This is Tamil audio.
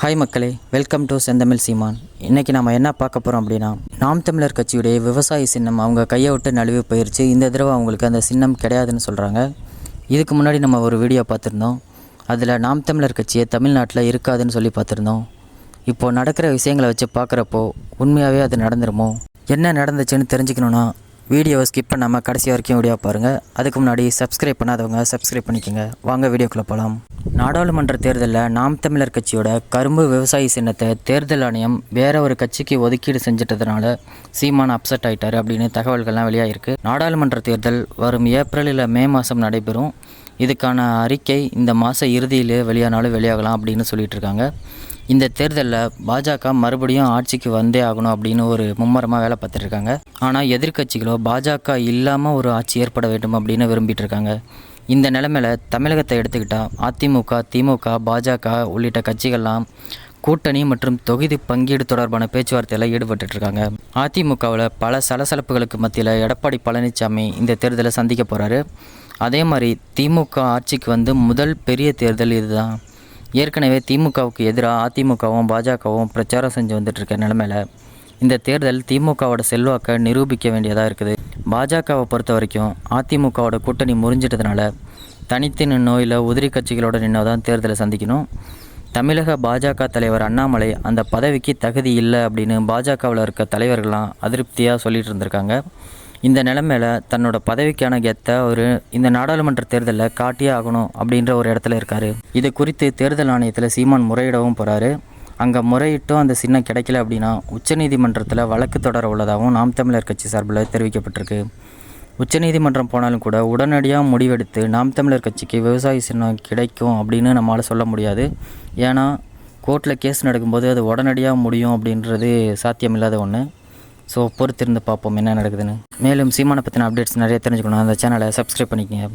ஹாய் மக்களே வெல்கம் டு செந்தமிழ் சீமான். இன்றைக்கி நம்ம என்ன பார்க்க போகிறோம் அப்படின்னா நாம் தமிழர் கட்சியுடைய விவசாய சின்னம் அவங்க கையை விட்டு நழுவி போயிடுச்சு இந்த தடவை அவங்களுக்கு அந்த சின்னம் கிடையாதுன்னு சொல்கிறாங்க இதுக்கு முன்னாடி நம்ம ஒரு வீடியோ பார்த்துருந்தோம். அதில் நாம் தமிழர் கட்சியை தமிழ்நாட்டில் இருக்காதுன்னு சொல்லி பார்த்துருந்தோம். இப்போது நடக்கிற விஷயங்களை வச்சு பார்க்குறப்போ உண்மையாகவே அது நடந்துருமோ? என்ன நடந்துச்சுன்னு தெரிஞ்சுக்கணுன்னா வீடியோவை ஸ்கிப் பண்ணாமல் கடைசி வரைக்கும் வீடியோ பாருங்கள் அதுக்கு முன்னாடி சப்ஸ்கிரைப் பண்ணாதவங்க சப்ஸ்கிரைப் பண்ணிக்கோங்க. வாங்க வீடியோக்குள்ளே போகலாம் நாடாளுமன்ற தேர்தலில் நாம் தமிழர் கட்சியோட கரும்பு விவசாயி சின்னத்தை தேர்தல் ஆணையம் வேற ஒரு கட்சிக்கு ஒதுக்கீடு செஞ்சிட்டதுனால சீமான் அப்செட் ஆகிட்டார் அப்படின்னு தகவல்கள்லாம் வெளியாகிருக்கு நாடாளுமன்ற தேர்தல் வரும் ஏப்ரலில் மே மாதம் நடைபெறும். இதுக்கான அறிக்கை இந்த மாத இறுதியில் வெளியானாலும் வெளியாகலாம் அப்படின்னு சொல்லிட்டு இருக்காங்க. இந்த தேர்தலில் பாஜக மறுபடியும் ஆட்சிக்கு வந்தே ஆகணும் அப்படின்னு ஒரு மும்மரமாக வேலை பார்த்துட்ருக்காங்க. ஆனால் எதிர்கட்சிகளோ பாஜக இல்லாமல் ஒரு ஆட்சி ஏற்பட வேண்டும் அப்படின்னு விரும்பிட்டு இருக்காங்க இந்த நிலைமையில தமிழகத்தை எடுத்துக்கிட்டால் அதிமுக திமுக பாஜக உள்ளிட்ட கட்சிகள்லாம் கூட்டணி மற்றும் தொகுதி பங்கீடு தொடர்பான பேச்சுவார்த்தையில் ஈடுபட்டுருக்காங்க அதிமுகவில் பல சலசலப்புகளுக்கு மத்தியில் எடப்பாடி பழனிசாமி இந்த தேர்தலை சந்திக்க போகிறாரு அதே மாதிரி திமுக ஆட்சிக்கு வந்து முதல் பெரிய தேர்தல் இதுதான். ஏற்கனவே திமுகவுக்கு எதிராக அதிமுகவும் பாஜகவும் பிரச்சாரம் செஞ்சு வந்துட்டு இருக்க நிலமையில இந்த தேர்தல் திமுகவோட செல்வாக்கை நிரூபிக்க வேண்டியதாக இருக்குது. பாஜகவை பொறுத்த வரைக்கும் அதிமுகவோட கூட்டணி முறிஞ்சிட்டதுனால தனித்து நோயில் உதிரி கட்சிகளோட நின்னோ தான் தேர்தலை சந்திக்கணும். தமிழக பாஜக தலைவர் அண்ணாமலை அந்த பதவிக்கு தகுதி இல்லை அப்படின்னு பாஜகவில் இருக்க தலைவர்கள்லாம் அதிருப்தியாக சொல்லிட்டு இருந்திருக்காங்க. இந்த நிலைமையில் தன்னோட பதவிக்கான கெத்தை ஒரு இந்த நாடாளுமன்ற தேர்தலில் காட்டியே ஆகணும் அப்படின்ற ஒரு இடத்துல இருக்காரு. இது குறித்து தேர்தல் ஆணையத்தில் சீமான் முறையிடவும் போகிறாரு அங்கே முறையிட்டும் அந்த சின்னம் கிடைக்கல அப்படின்னா உச்சநீதிமன்றத்தில் வழக்கு தொடர உள்ளதாகவும் நாம் தமிழர் கட்சி சார்பில் தெரிவிக்கப்பட்டிருக்கு. உச்சநீதிமன்றம் போனாலும் கூட உடனடியாக முடிவெடுத்து நாம் தமிழர் கட்சிக்கு விவசாய சின்னம் கிடைக்கும் அப்படின்னு நம்மளால் சொல்ல முடியாது. ஏன்னா கோர்ட்டில் கேஸ் நடக்கும்போது அது உடனடியாக முடியும் அப்படின்றது சாத்தியமில்லாத ஒன்று ஸோ பொறுத்திருந்து பார்ப்போம் என்ன நடக்குதுன்னு. மேலும் சீமானை பற்றின அப்டேட்ஸ் நிறைய தெரிஞ்சுக்கணும். அந்த சேனலை சப்ஸ்கிரைப் பண்ணிக்கங்க.